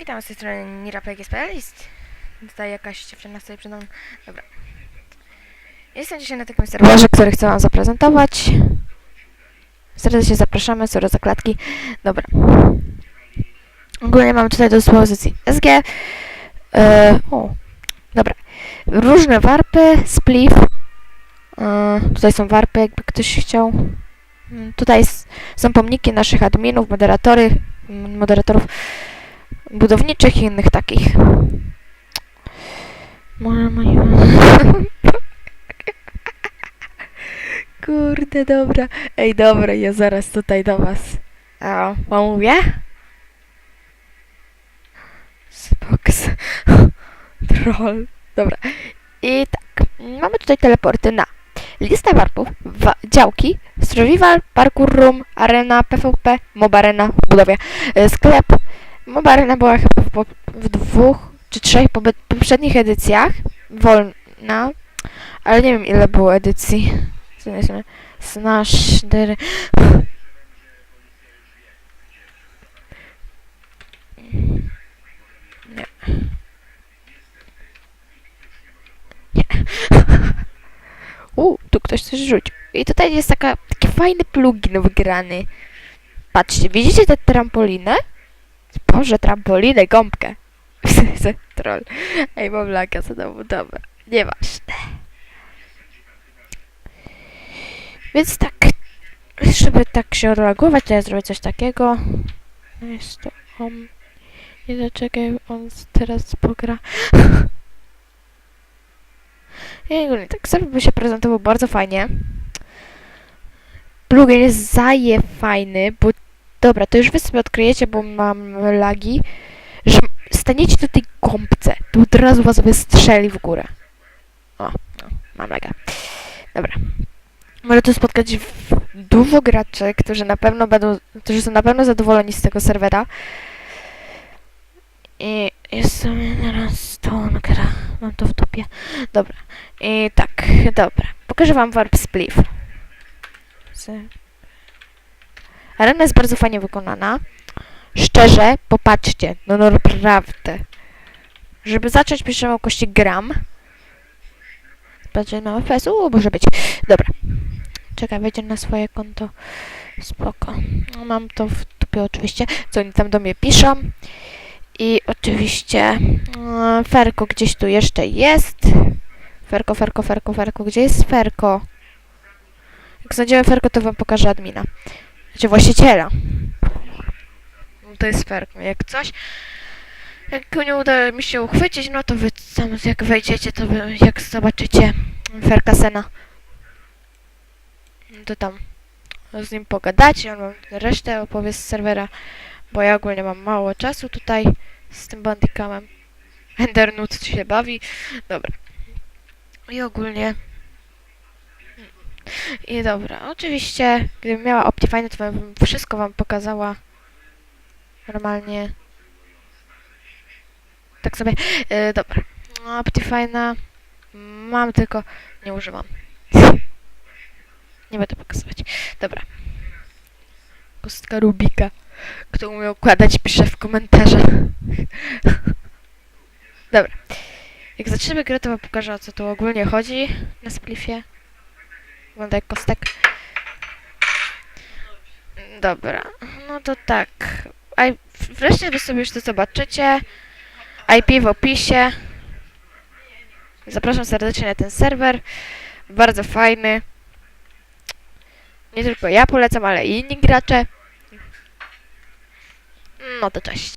Witam z tej strony Nirapek Specjalist. Tutaj jakaś dziewczyna stoi przed mną. Dobra. Jestem dzisiaj na takim serwerze, który chcę wam zaprezentować. Serdecznie zapraszamy, sorry za klatki. Dobra. Ogólnie mamy tutaj do dyspozycji SG. E, o, dobra. Różne warpy, spliff. E, tutaj są warpy, jakby ktoś chciał. Mm, Tutaj są pomniki naszych adminów, moderatory, moderatorów budowniczych i innych takich. Może moje... Kurde, dobra. Ej, dobra, ja zaraz tutaj do was. A, pomówię? Spoks. Troll. Dobra. I tak. Mamy tutaj teleporty na listę warpów, wa- działki, survival, parkour room, arena, PvP, mob arena budowie, e, sklep. Mob arena była chyba w, w dwóch czy trzech poprzednich edycjach wolna, ale nie wiem ile było edycji. Snash, dery. Nie. Nie. U, tu ktoś coś rzucił. I tutaj jest taka, taki fajny plugin wgrany. Patrzcie, widzicie tę trampolinę? Boże, trampolinę, gąbkę. Troll. Ej, mam laka za domu, dobra. Nieważne. Więc tak, żeby tak się odreagować, to ja zrobię coś takiego. Jest to on. Nie zaczekaj, on teraz pogra. I tak sobie by się prezentował bardzo fajnie. Plugin jest zaje fajny, bo dobra, to już wy sobie odkryjecie, bo mam lagi, że staniecie do tej gąbce, to od razu was wystrzeli w górę. O, no, mam laga. Dobra. Może tu spotkać dużo graczy, którzy na pewno będą, którzy są na pewno zadowoleni z tego serwera. I jest sobie teraz Stone gra. Mam to w dupie. Dobra. I tak, dobra. Pokażę wam warp spliff. Arena jest bardzo fajnie wykonana. Szczerze, popatrzcie, no naprawdę. Żeby zacząć, piszemy o kości gram. Patrzę na FPS, uuu, może być. Dobra. Czekaj, wejdzie na swoje konto. Spoko. No, Mam to w dupie oczywiście, co oni tam do mnie piszą. I oczywiście e, Ferko gdzieś tu jeszcze jest. Ferko, Ferko, Ferko, Ferko. Gdzie jest Ferko? Jak znajdziemy Ferko, to wam pokażę admina. Znaczy właściciela. No to jest Ferko. Jak coś... Jak nie uda mi się uchwycić, no to wy tam jak wejdziecie, to wy, jak zobaczycie Ferka Sena, no to tam z nim pogadacie, on wam resztę opowie z serwera, bo ja ogólnie mam mało czasu tutaj z tym bandicamem. Endernut się bawi. Dobra. I ogólnie... I dobra, oczywiście, gdybym miała Optifine, to bym wszystko wam pokazała normalnie. Tak sobie, e, dobra. No, Optifine'a mam, tylko nie używam. Nie będę pokazywać. Dobra. Kostka Rubika. Kto umie układać, pisze w komentarzach. Dobra. Jak zaczniemy grę, to wam pokażę, o co tu ogólnie chodzi na spliffie. Wygląda jak kostek. Dobra. No to tak. A wreszcie wy sobie już to zobaczycie. IP w opisie. Zapraszam serdecznie na ten serwer. Bardzo fajny. Nie tylko ja polecam, ale i inni gracze. No to cześć.